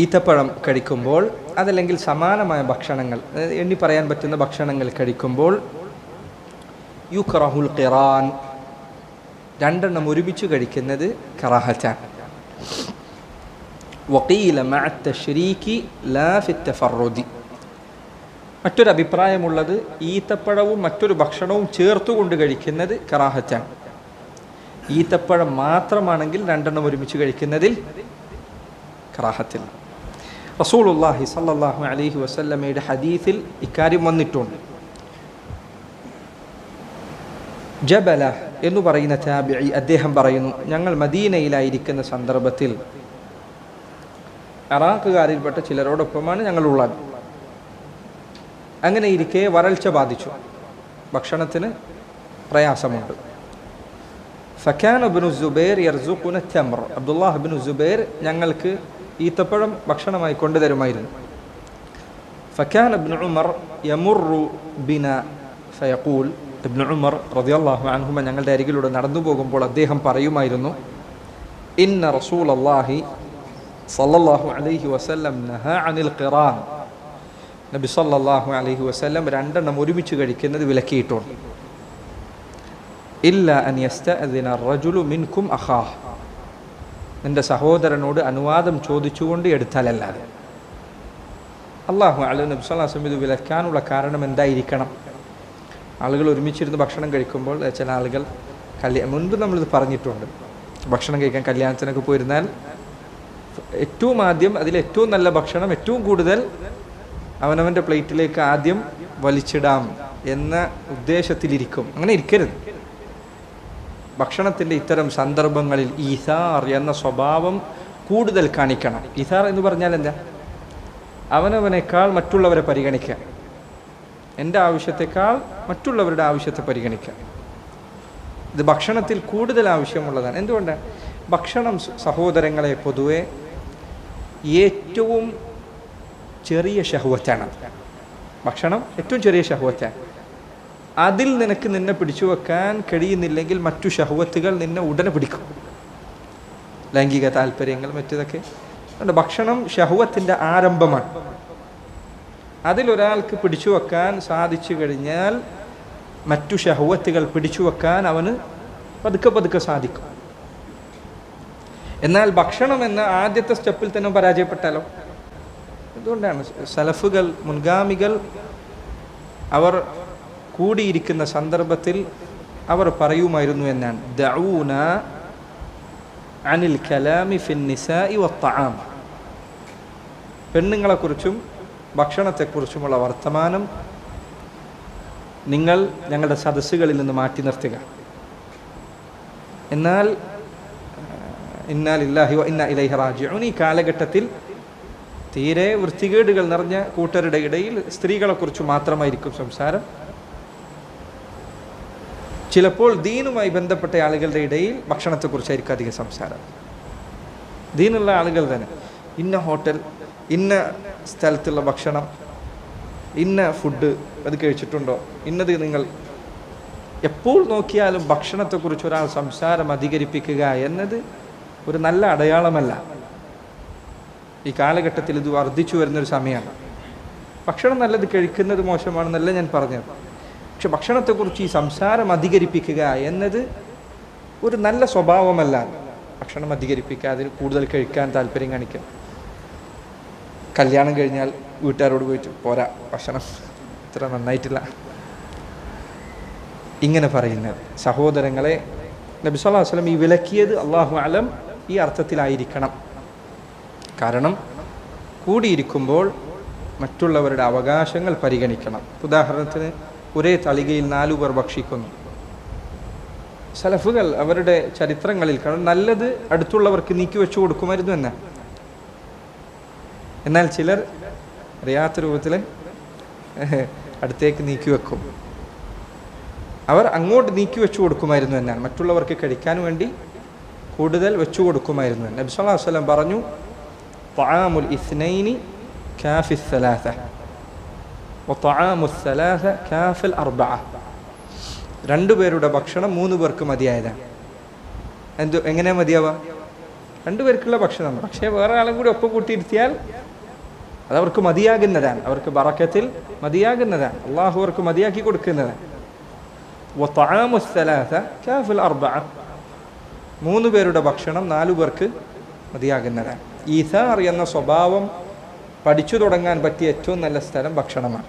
ഈത്തപ്പഴം കഴിക്കുമ്പോൾ അതല്ലെങ്കിൽ സമാനമായ ഭക്ഷണങ്ങൾ എണ്ണി പറയാൻ പറ്റുന്ന ഭക്ഷണങ്ങൾ കഴിക്കുമ്പോൾ യു യുക്റഹുൽ ഖിറാൻ രണ്ടെണ്ണം ഒരുമിച്ച് കഴിക്കുന്നത് ഫിത്തഫറുദി മറ്റൊരു അഭിപ്രായമുള്ളത് ഈത്തപ്പഴവും മറ്റൊരു ഭക്ഷണവും ചേർത്തുകൊണ്ട് കഴിക്കുന്നത് കറാഹറ്റാണ് ഈത്തപ്പഴം മാത്രമാണെങ്കിൽ രണ്ടെണ്ണം ഒരുമിച്ച് കഴിക്കുന്നതിൽ കറാഹത്തില്ല. റസൂലുള്ളാഹി സല്ലാഹു അലഹി വസല്ലമയുടെ ഹദീസിൽ ഇക്കാര്യം വന്നിട്ടുണ്ട്. ജബല എന്ന് പറയുന്ന ചാബി അദ്ദേഹം പറയുന്നു ഞങ്ങൾ മദീനയിലായിരിക്കുന്ന സന്ദർഭത്തിൽ അറാഖുകാരിൽപ്പെട്ട ചിലരോടൊപ്പമാണ് ഞങ്ങളുള്ളത് അങ്ങനെ ഇരിക്കെ വരൾച്ച ബാധിച്ചു. ഭക്ഷണത്തിന് പ്രയാസമുണ്ട്. ഫക്കാൻ അബിനു ജുബൈർ യർസുഖുന തമർ അബ്ദുല്ലാഹ് ബിനു ജുബൈർ ഞങ്ങൾക്ക് ഈത്തപ്പഴം ഭക്ഷണമായി കൊണ്ടുതരുമായിരുന്നു. ഫക്കാൻ അബ്നു ഉമർ യമുറു ബിന ഫയഖൂൽ. ഇബ്നു ഉമർ റളിയല്ലാഹു അൻഹുമ ഞങ്ങളുടെ അരികിലൂടെ നടന്നു പോകുമ്പോൾ അദ്ദേഹം പറയുമായിരുന്നു ഇന്ന റസൂൽ അള്ളാഹി സല്ലല്ലാഹു അലൈഹി വസല്ലം അനിൽ ഖിറാൻ. നബി സല്ലല്ലാഹു അലൈഹി വസല്ലം രണ്ടെണ്ണം ഒരുമിച്ച് കഴിക്കുന്നത് വിലക്കിയിട്ടുണ്ട്. ഇല്ല റജുലു മിൻകും അഹാഹ് നിന്റെ സഹോദരനോട് അനുവാദം ചോദിച്ചുകൊണ്ട് എടുത്താലല്ലാതെ. അള്ളാഹു അലു നബ്സുല്ലാസ്ലം ഇത് വിലക്കാനുള്ള കാരണം എന്തായിരിക്കണം? ആളുകൾ ഒരുമിച്ചിരുന്ന് ഭക്ഷണം കഴിക്കുമ്പോൾ ചില ആളുകൾ കല്യാ മുൻപ് നമ്മളിത് പറഞ്ഞിട്ടുണ്ട്. ഭക്ഷണം കഴിക്കാൻ കല്യാണത്തിനൊക്കെ പോയിരുന്നാൽ ഏറ്റവും ആദ്യം അതിൽ ഏറ്റവും നല്ല ഭക്ഷണം ഏറ്റവും കൂടുതൽ അവനവന്റെ പ്ലേറ്റിലേക്ക് ആദ്യം വലിച്ചിടാം എന്ന ഉദ്ദേശത്തിലിരിക്കും. അങ്ങനെ ഇരിക്കരുത്. ഭക്ഷണത്തിന്റെ ഇത്തരം സന്ദർഭങ്ങളിൽ ഈസാർ എന്ന സ്വഭാവം കൂടുതൽ കാണിക്കണം. ഈസാർ എന്ന് പറഞ്ഞാൽ എന്താ? അവനവനേക്കാൾ മറ്റുള്ളവരെ പരിഗണിക്കുക. എന്റെ ആവശ്യത്തെക്കാൾ മറ്റുള്ളവരുടെ ആവശ്യത്തെ പരിഗണിക്കുക. ഇത് ഭക്ഷണത്തിൽ കൂടുതൽ ആവശ്യമുള്ളതാണ്. എന്തുകൊണ്ട്? ഭക്ഷണം സഹോദരങ്ങളെ പൊതുവെ ഏറ്റവും ചെറിയ ഷഹുവറ്റാണ് ഭക്ഷണം ഏറ്റവും ചെറിയ ഷഹുവറ്റാണ് അതിൽ നിനക്ക് നിന്നെ പിടിച്ചു വെക്കാൻ കഴിയുന്നില്ലെങ്കിൽ മറ്റു ഷഹുവത്തുകൾ നിന്നെ ഉടനെ പിടിക്കും. ലൈംഗിക താല്പര്യങ്ങൾ മറ്റേതൊക്കെ. അതുകൊണ്ട് ഭക്ഷണം ഷഹുവത്തിന്റെ ആരംഭമാണ്. അതിലൊരാൾക്ക് പിടിച്ചു വെക്കാൻ സാധിച്ചു കഴിഞ്ഞാൽ മറ്റു ഷഹുവത്തുകൾ പിടിച്ചു വെക്കാൻ അവന് പതുക്കെ പതുക്കെ സാധിക്കും. എന്നാൽ ഭക്ഷണം എന്ന ആദ്യത്തെ സ്റ്റെപ്പിൽ തന്നെ പരാജയപ്പെട്ടാലോ? അതുകൊണ്ടാണ് സലഫുകൾ മുൻഗാമികൾ അവർ കൂടിയിരിക്കുന്ന സന്ദർഭത്തിൽ അവർ പറയുമായിരുന്നു എന്നാണ്. ദഊന അനിൽ കലാമി ഫിന്നിസ നിസാഇ വത്തആം പെണ്ണുങ്ങളെക്കുറിച്ചും ഭക്ഷണത്തെക്കുറിച്ചുമുള്ള വർത്തമാനം നിങ്ങൾ ഞങ്ങളുടെ സദസ്സുകളിൽ നിന്ന് മാറ്റി നിർത്തുക. എന്നാൽ ഇന്നാലില്ലാഹി ഇന്ന ഇലൈഹി റാജിഊൻ. ഈ കാലഘട്ടത്തിൽ തീരെ വൃത്തികേടുകൾ നിറഞ്ഞ കൂട്ടരുടെ ഇടയിൽ സ്ത്രീകളെക്കുറിച്ച് മാത്രമായിരിക്കും സംസാരം. ചിലപ്പോൾ ദീനുമായി ബന്ധപ്പെട്ട ആളുകളുടെ ഇടയിൽ ഭക്ഷണത്തെക്കുറിച്ചായിരിക്കും അധികം സംസാരം. ദീനുള്ള ആളുകൾ തന്നെ. ഇന്ന ഹോട്ടൽ ഇന്ന സ്ഥലത്തുള്ള ഭക്ഷണം ഇന്ന ഫുഡ് അത് കഴിച്ചിട്ടുണ്ടോ ഇന്നത് നിങ്ങൾ എപ്പോൾ നോക്കിയാലും ഭക്ഷണത്തെക്കുറിച്ച് ഒരാൾ സംസാരം അധികരിപ്പിക്കുക എന്നത് ഒരു നല്ല അടയാളമല്ല. ഈ കാലഘട്ടത്തിൽ ഇത് വർദ്ധിച്ചു വരുന്നൊരു സമയമാണ്. ഭക്ഷണം നല്ലത് കഴിക്കുന്നത് മോശമാണെന്നല്ല ഞാൻ പറഞ്ഞത്. പക്ഷെ ഭക്ഷണത്തെക്കുറിച്ച് ഈ സംസാരം അധികരിപ്പിക്കുക എന്നത് ഒരു നല്ല സ്വഭാവമല്ല. ഭക്ഷണം അധികരിപ്പിക്കുക അതിൽ കൂടുതൽ കഴിക്കാൻ താല്പര്യം കാണിക്കാം. കല്യാണം കഴിഞ്ഞാൽ വീട്ടുകാരോട് പോയിട്ട് പോരാ ഭക്ഷണം ഇത്ര നന്നായിട്ടില്ല. ഇങ്ങനെ പറയുന്നത്. സഹോദരങ്ങളെ നബി വസ്ലം ഈ വിലക്കിയത് അള്ളാഹു അലം ഈ അർത്ഥത്തിലായിരിക്കണം. കാരണം കൂടിയിരിക്കുമ്പോൾ മറ്റുള്ളവരുടെ അവകാശങ്ങൾ പരിഗണിക്കണം. ഉദാഹരണത്തിന് ഒരേ തളികയിൽ നാലുപേർ ഭക്ഷിക്കുന്നു. സലഫുകൾ അവരുടെ ചരിത്രങ്ങളിൽ കാരണം നല്ലത് അടുത്തുള്ളവർക്ക് നീക്കി വെച്ചു കൊടുക്കുമായിരുന്നു എന്നാ എന്നാൽ ചിലർ അറിയാത്ത രൂപത്തിൽ അടുത്തേക്ക് നീക്കി വെക്കും. അവർ അങ്ങോട്ട് നീക്കി വെച്ചു കൊടുക്കുമായിരുന്നു എന്നാണ് മറ്റുള്ളവർക്ക് കഴിക്കാൻ വേണ്ടി കൂടുതൽ വെച്ചു കൊടുക്കുമായിരുന്നു നബ്സ് വസ്ലം പറഞ്ഞു പാമുൽ ഇസ്നൈനി കാഫിസ് മുത്തആമുസലാഹ കാഫിൽ അർബ രണ്ടു പേരുടെ ഭക്ഷണം മൂന്ന് പേർക്ക് മതിയായതാണ് എന്തു എങ്ങനെയാ മതിയാവാ രണ്ടു പേർക്കുള്ള ഭക്ഷണം. പക്ഷേ വേറെ ആളും കൂടി ഒപ്പം കൂട്ടിയിരുത്തിയാൽ അത് അവർക്ക് മതിയാകുന്നതാണ്. അവർക്ക് ബറക്കത്തിൽ മതിയാകുന്നതാണ്. അള്ളാഹു അവർക്ക് മതിയാക്കി കൊടുക്കുന്നതാണ്. മൂന്ന് പേരുടെ ഭക്ഷണം നാലു പേർക്ക് മതിയാകുന്നതാണ്. ഈസ അറിയുന്ന സ്വഭാവം പഠിച്ചു തുടങ്ങാൻ പറ്റിയ ഏറ്റവും നല്ല സ്ഥലം ഭക്ഷണമാണ്.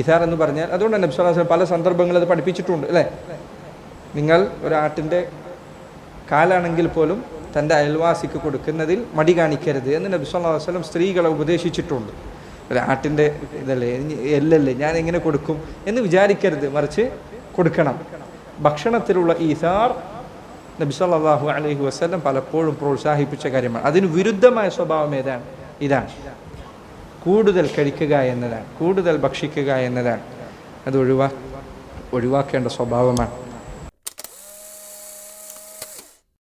ഇസാർ എന്ന് പറഞ്ഞാൽ അതുകൊണ്ട് തന്നെ നബ്സ് പല സന്ദർഭങ്ങളിൽ അത് പഠിപ്പിച്ചിട്ടുണ്ട് അല്ലേ? നിങ്ങൾ ഒരാട്ടിന്റെ കാലാണെങ്കിൽ പോലും തന്റെ അയൽവാസിക്ക് കൊടുക്കുന്നതിൽ മടി കാണിക്കരുത് എന്ന് നബി സല്ലല്ലാഹു അലൈഹി വസല്ലം സ്ത്രീകളെ ഉപദേശിച്ചിട്ടുണ്ട്. ഒരു ആട്ടിന്റെ ഇതല്ലേ എല്ലല്ലേ ഞാൻ എങ്ങനെ കൊടുക്കും എന്ന് വിചാരിക്കരുത് മറിച്ച് കൊടുക്കണം. ഭക്ഷണത്തിലുള്ള ഈസാർ നബി സല്ലല്ലാഹു അലൈഹി വസല്ലം പലപ്പോഴും പ്രോത്സാഹിപ്പിച്ച കാര്യമാണ്. അതിന് വിരുദ്ധമായ സ്വഭാവം ഏതാണ്? ഇതാണ്. കൂടുതൽ കഴിക്കുക എന്നതാണ്. കൂടുതൽ ഭക്ഷിക്കുക എന്നതാണ്. അത് ഒഴിവാ ഒഴിവാക്കേണ്ട സ്വഭാവമാണ്.